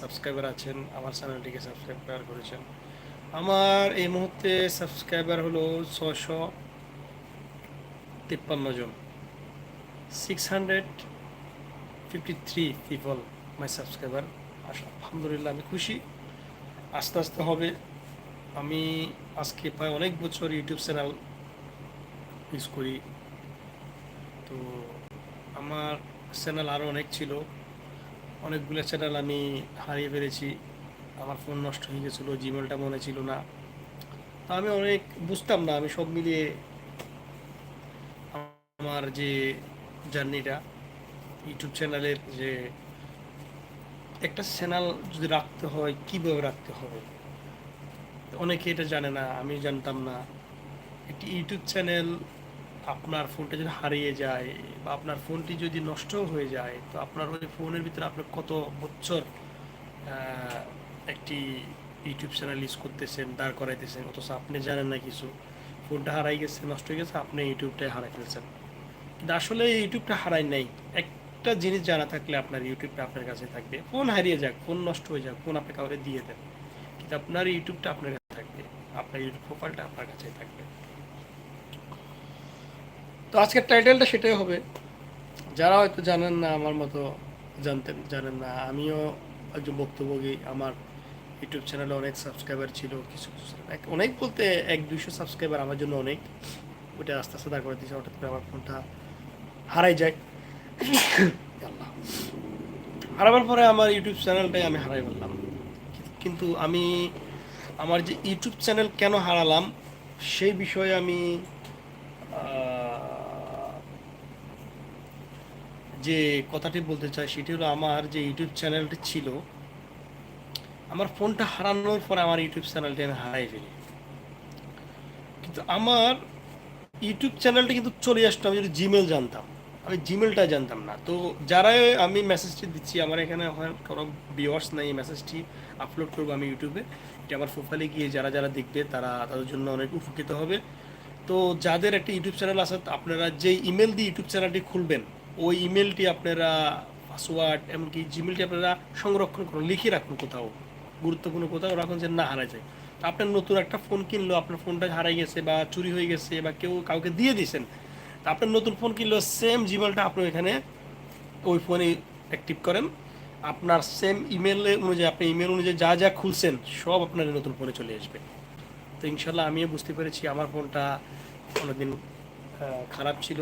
Subscriber আছেন, আমার চ্যানেলটিকে সাবস্ক্রাইব করেছেন। আমার এই মুহূর্তে সাবস্ক্রাইবার হলো ছশো তিপ্পান্ন জন। Six hundred fifty three people my subscriber আলহামদুলিল্লাহ, আমি খুশি। আস্তে আস্তে হবে। আমি আজকে প্রায় অনেক বছর ইউটিউব চ্যানেল ইউজ করি। তো আমার চ্যানেল আরও অনেক ছিল। অনেকগুলো চ্যানেল আমি হারিয়ে ফেলেছি। আমার ফোন নষ্ট হয়ে গেছিল জিমেলটা মনে ছিল না। তো আমি অনেক বুঝতাম না, আমি সব মিলিয়ে আমার যে জার্নিটা, ইউটিউব চ্যানেলের যে একটা চ্যানেল যদি রাখতে হয়, কীভাবে রাখতে হবে? অনেকে এটা জানে না আমি জানতাম না। একটি ইউটিউব চ্যানেল আপনার ফোনটা যদি হারিয়ে যায় বা আপনার ফোনটি যদি নষ্ট হয়ে যায়, তো আপনার ওই ফোনের ভিতরে আপনি কত বছর একটি ইউটিউব চ্যানেল ইউজ করতেছেন, দাঁড় করাইতেছেন? অথচ আপনি জানেন না কিছু। ফোনটা হারাই গেছে, নষ্ট হয়ে গেছে, আপনি ইউটিউবটাই হারাই ফেলছেন। কিন্তু আসলে ইউটিউবটা হারাই নাই। একটা জিনিস জানা থাকলে আপনার ইউটিউবটা আপনার কাছে থাকবে। ফোন হারিয়ে যাক ফোন নষ্ট হয়ে যাক ফোন আপনি কাউকে দিয়ে দেন। কিন্তু আপনার ইউটিউবটা আপনার কাছে থাকবে। আপনার ইউটিউব প্রোফাইলটা আপনার কাছেই থাকবে। তো আজকের টাইটেলটা সেটাই হবে। যারা হয়তো জানেন না, আমার মতো জানতেন, জানেন না, আমিও একজন ভুক্তভোগী। আমার ইউটিউব চ্যানেলে অনেক সাবস্ক্রাইবার ছিল, কিছু কিছু অনেক বলতে এক, দুইশো সাবস্ক্রাইবার আমার জন্য অনেক। ওইটা আস্তে আস্তে দাঁড় করে দিয়েছে হঠাৎ করে আমার ফোনটা হারাই যায়। হারাবার পরে আমার ইউটিউব চ্যানেলটাই আমি হারাই ফেললাম। কিন্তু আমি আমার যে ইউটিউব চ্যানেল কেন হারালাম, সেই বিষয়ে আমি যে কথাটি বলতে চাই সেটি হলো আমার যে ইউটিউব চ্যানেলটি ছিল, আমার ফোনটা হারানোর পরে আমার ইউটিউব চ্যানেলটি আমি হারাই ফেলি। কিন্তু আমার ইউটিউব চ্যানেলটা কিন্তু চলে আসতো, আমি যদি জিমেল জানতাম, আমি জিমেলটা জানতাম না। তো যারাই আমি মেসেজটি দিচ্ছি, আমার এখানে কোনো ভিউয়ার্স নাই মেসেজটি আপলোড করব আমি ইউটিউবে, এটা আমার প্রোফাইলে গিয়ে যারা যারা দেখবে তারা তাদের জন্য অনেক উপকৃত হবে। তো যাদের একটা ইউটিউব চ্যানেল আছে, আপনারা যে ইমেল দিয়ে ইউটিউব চ্যানেলটি খুলবেন ওই ইমেলটি আপনারা পাসওয়ার্ড এমনকি জিমেলটি আপনারা সংরক্ষণ করুন, লিখে রাখুন কোথাও, গুরুত্বপূর্ণ কোথাও রাখুন যে না হারা যায়। আপনার নতুন একটা ফোন কিনলো, আপনার ফোনটা হারাই গেছে বা চুরি হয়ে গেছে বা কেউ কাউকে দিয়ে দিয়েছেন, তা আপনার নতুন ফোন কিনলো সেম জিমেলটা আপনি এখানে ওই ফোনে অ্যাক্টিভ করেন। আপনার সেম ইমেল অনুযায়ী, আপনি ইমেল অনুযায়ী যা যা খুলছেন, সব আপনার নতুন ফোনে চলে আসবে। তো ইনশাল্লাহ আমিও বুঝতে পেরেছি, আমার ফোনটা অনেকদিন খারাপ ছিল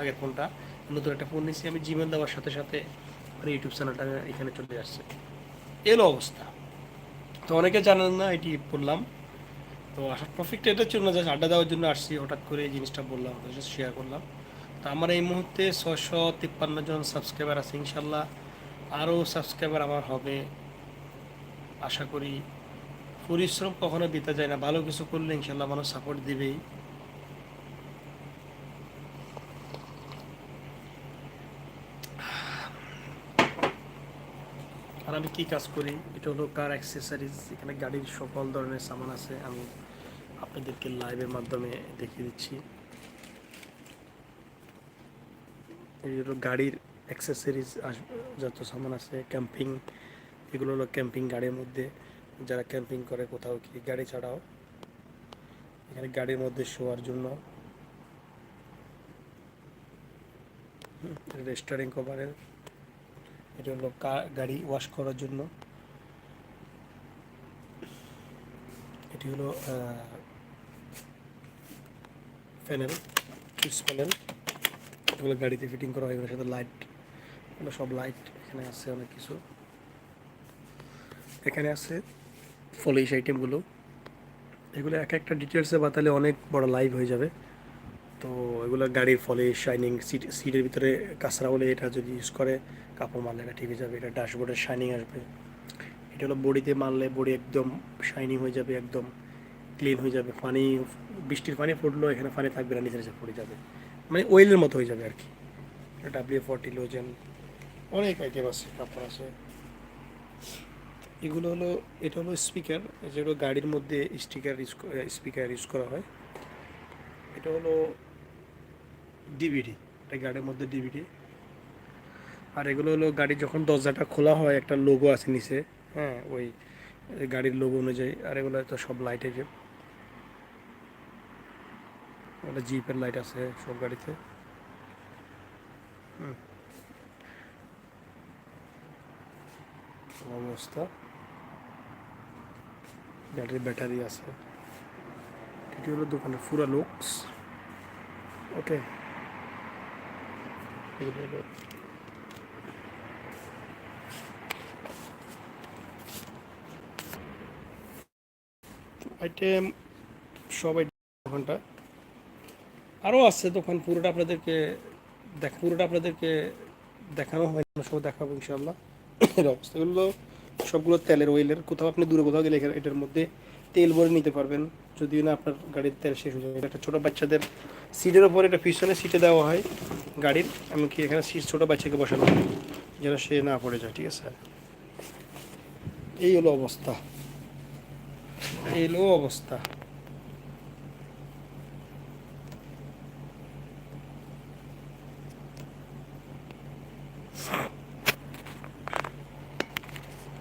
আগের ফোনটা নতুন একটা ফোন নিয়েছি, আমি জিমেল দেওয়ার সাথে সাথে ইউটিউব চ্যানেলটা এখানে চলে আসছে। এলো অবস্থা। তো অনেকে জানেন না, এটি বললাম। তো আসার এটা ছিল না জাস্ট আড্ডা দেওয়ার জন্য আসছি, হঠাৎ করে এই জিনিসটা বললাম শেয়ার করলাম। তো আমার এই মুহূর্তে ছশো তিপ্পান্ন জন সাবস্ক্রাইবার আছে, ইনশাল্লাহ আরও সাবস্ক্রাইবার আমার হবে। আশা করি পরিশ্রম কখনো দিতে যায় না, ভালো কিছু করলে ইনশাল্লাহ মানুষ সাপোর্ট দিবেই। আর আমি কি কাজ করি? এটা হলো কার অ্যাক্সেসারিজ এখানে গাড়ির সকল ধরনের সামান আছে। আমি আপনাদেরকে লাইভের মাধ্যমে দেখিয়ে দিচ্ছি। এই হলো গাড়ির অ্যাক্সেসরিজ যত সামান আছে ক্যাম্পিং এগুলো হলো ক্যাম্পিং গাড়ির মধ্যে। যারা ক্যাম্পিং করে কোথাও কি, গাড়ি ছাড়াও। এখানে গাড়ির মধ্যে শোয়ার জন্য। রেস্টারিং কভারের এটা হলো গাড়ি ওয়াশ করার জন্য। এটি হলো প্যানেল সুইচ প্যানেল এগুলো গাড়িতে ফিটিং করা হয়, এগুলোর সাথে লাইট এগুলো সব লাইট এখানে আছে অনেক কিছু। এখানে আছে ফলিশ আইটেমগুলো এগুলো এক একটা ডিটেলসে বাতালে অনেক বড় লাইভ হয়ে যাবে। তো এগুলো গাড়ির ফলে শাইনিং সিট সিটের ভিতরে কাঁচরা হলে এটা যদি ইউজ করে, কাপড় মারলে এটা ঠিক হয়ে যাবে, এটা ড্যাশবোর্ডের শাইনিং আসবে। এটা হলো বডিতে মারলে বডি একদম শাইনিং হয়ে যাবে, একদম ক্লিন হয়ে যাবে পানি বৃষ্টির পানি পড়লেও এখানে পানি থাকবে না নিচে নিচে পড়ে যাবে। মানে ওয়েলের মতো হয়ে যাবে আর কি। ডাব্লিউ ফর্টি লোজেন অনেক আইটেম আছে, কাপড় আছে। এগুলো হলো, এটা হলো স্পিকার যেগুলো গাড়ির মধ্যে স্টিকার ইউজ স্পিকার ইউজ করা হয়। এটা হলো ডিভিডি এটা গাড়ির মধ্যে ডিভিডি আর এগুলো হলো গাড়ি যখন দরজাটা খোলা হয়, একটা লোগো আছে নিচে হ্যাঁ ওই গাড়ির লোগো অনুযায়ী, আর এগুলো তো সব লাইট যে একটা জিপের লাইট আছে সব গাড়িতে। অবস্থা। গাড়ির ব্যাটারি আছে। এটি হলো দোকানের পুরা লুকস ওকে আইটেম সব আইটেম দোকানটা আরও আছে দোকান পুরোটা আপনাদেরকে দেখ পুরোটা আপনাদেরকে দেখানো হয় সব দেখাবো ইনশাল্লাহ এর অবস্থাগুলো সবগুলো তেলের অয়েলের কোথাও আপনি দূরে কোথাও গেলে এটার মধ্যে তেল ভরে নিতে পারবেন। যদিও না আপনার গাড়ির তেল শেষ হয়ে যায় এটা একটা ছোটো বাচ্চাদের সিটের ওপর এটা পিছনে সিটে দেওয়া হয়। গাড়ির আমি কি এখানে সিট ছোটো বাচ্চাকে বসানো যেন সে না পড়ে যায়, ঠিক আছে? এই হলো অবস্থা। এই হলো অবস্থা।